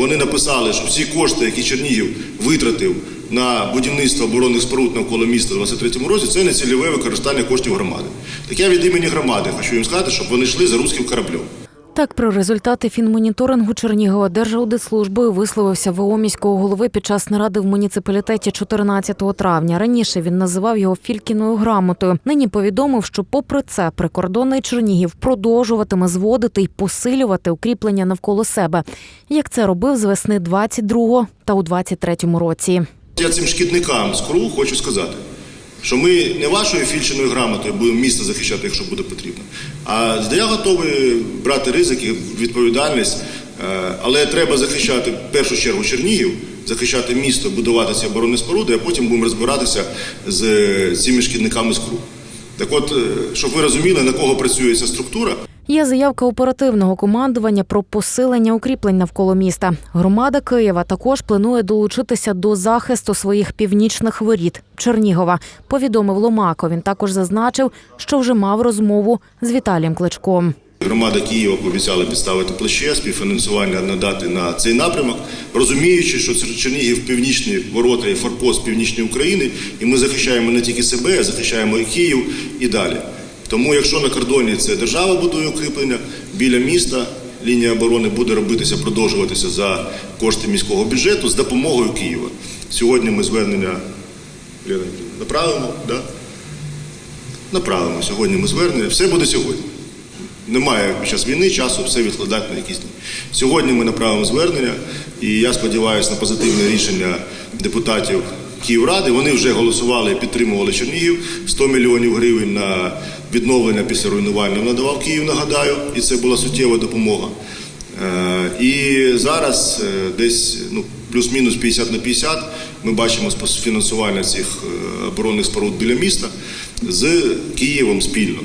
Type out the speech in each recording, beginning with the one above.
вони написали, що всі кошти, які Чернігів витратив на будівництво оборонних споруд навколо міста у 23-му році, це не цільове використання коштів громади. Так я від імені громади хочу їм сказати, щоб вони йшли за руським кораблем. Так про результати фінмоніторингу Чернігова Держаудитслужбою висловився ВО міського голови під час наради в муніципалітеті 14 травня. Раніше він називав його Фількіною грамотою. Нині повідомив, що, попри це, прикордонний Чернігів продовжуватиме зводити й посилювати укріплення навколо себе, як це робив з весни 22-го та у 23-му році. Я цим шкідникам з КРУ хочу сказати, що ми не вашою фільченою грамотою будемо місто захищати, якщо буде потрібно. А я готовий брати ризики, відповідальність, е, але треба захищати в першу чергу Чернігів, захищати місто, будувати ці оборонні споруди, а потім будемо розбиратися з цими шкідниками з КРУ. Так от, е, щоб ви розуміли, на кого працює ця структура, Є заявка оперативного командування про посилення укріплень навколо міста. Громада Києва також планує долучитися до захисту своїх північних воріт Чернігова. Повідомив Ломако. Він також зазначив, що вже мав розмову з Віталієм Кличком. Громада Києва пообіцяла підставити плече, співфінансування надати на цей напрямок, розуміючи, що Чернігів північні ворота і форпост північної України, і ми захищаємо не тільки себе, а захищаємо і Київ і далі. Тому, якщо на кордоні це держава будує укріплення, біля міста лінія оборони буде робитися, продовжуватися за кошти міського бюджету з допомогою Києва. Сьогодні ми звернення направимо, да? направимо сьогодні. Ми звернення. Все буде сьогодні. Немає під час війни часу все відкладати на якісь дні. Сьогодні ми направимо звернення, і я сподіваюся на позитивне рішення депутатів Київради. Вони вже голосували і підтримували Чернігів 100 мільйонів гривень на відновлення після руйнування надавав Київ, нагадаю, і це була суттєва допомога. Е, І зараз е, десь ну, плюс-мінус 50 на 50 ми бачимо фінансування цих е, оборонних споруд біля міста з Києвом спільно.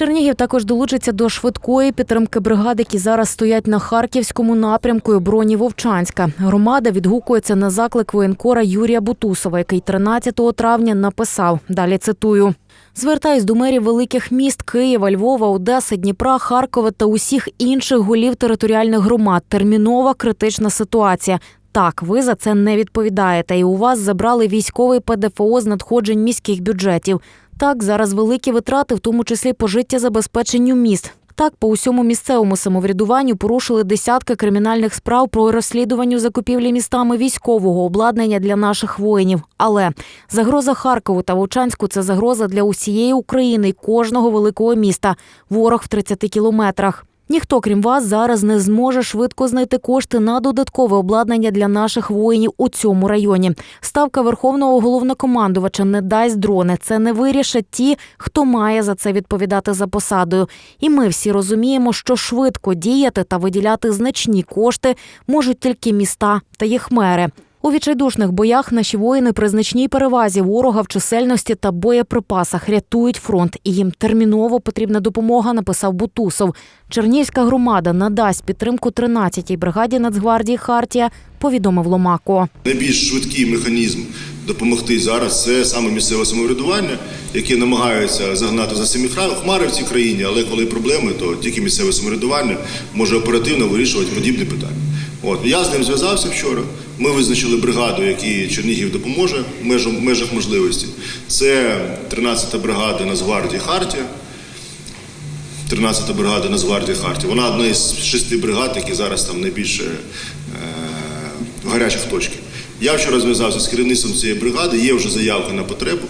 Чернігів також долучиться до швидкої підтримки бригад, які зараз стоять на харківському напрямку і обороні Вовчанська. Громада відгукується на заклик воєнкора Юрія Бутусова, який 13 травня написав. Далі цитую. Звертаюсь до мерів великих міст Києва, Львова, Одеси, Дніпра, Харкова та усіх інших голів територіальних громад. Термінова критична ситуація. Так, ви за це не відповідаєте, і у вас забрали військовий ПДФО з надходжень міських бюджетів. Так, зараз великі витрати, в тому числі по життєзабезпеченню міст. Так, по усьому місцевому самоврядуванню порушили десятки кримінальних справ про розслідування закупівлі містами військового обладнання для наших воїнів. Але загроза Харкову та Вовчанську це загроза для усієї України і кожного великого міста. Ворог в 30 кілометрах. Ніхто, крім вас, зараз не зможе швидко знайти кошти на додаткове обладнання для наших воїнів у цьому районі. Ставка верховного головнокомандувача не дасть дрони. Це не вирішать ті, хто має за це відповідати за посадою. І ми всі розуміємо, що швидко діяти та виділяти значні кошти можуть тільки міста та їх мери. У відчайдушних боях наші воїни при значній перевазі ворога в чисельності та боєприпасах рятують фронт, і їм терміново потрібна допомога. Написав Бутусов. Чернігівська громада надасть підтримку 13-й бригаді Нацгвардії Хартія. Повідомив Ломако. Найбільш швидкий механізм допомогти зараз це саме місцеве самоврядування, яке намагається загнати за самі хмари в цій країні, але коли проблеми, то тільки місцеве самоврядування може оперативно вирішувати подібні питання. От я з ним зв'язався вчора. Ми визначили бригаду, якій Чернігів допоможе в межах, в межах можливості. Це 13-та бригада Нацгвардії Хартія. 13-та бригада Нацгвардії Хартія. Вона одна із шести бригад, які зараз там найбільше е, в гарячих точках. Я вчора зв'язався з керівництвом цієї бригади, є вже заявки на потребу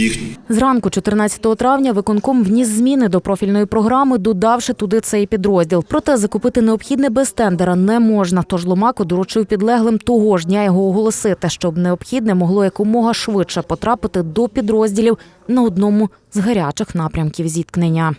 їхню. Зранку, 14 травня, виконком вніс зміни до профільної програми, додавши туди цей підрозділ. Проте закупити необхідне без тендера не можна. Тож Ломако доручив підлеглим того ж дня його оголосити, щоб необхідне могло якомога швидше потрапити до підрозділів на одному з гарячих напрямків зіткнення.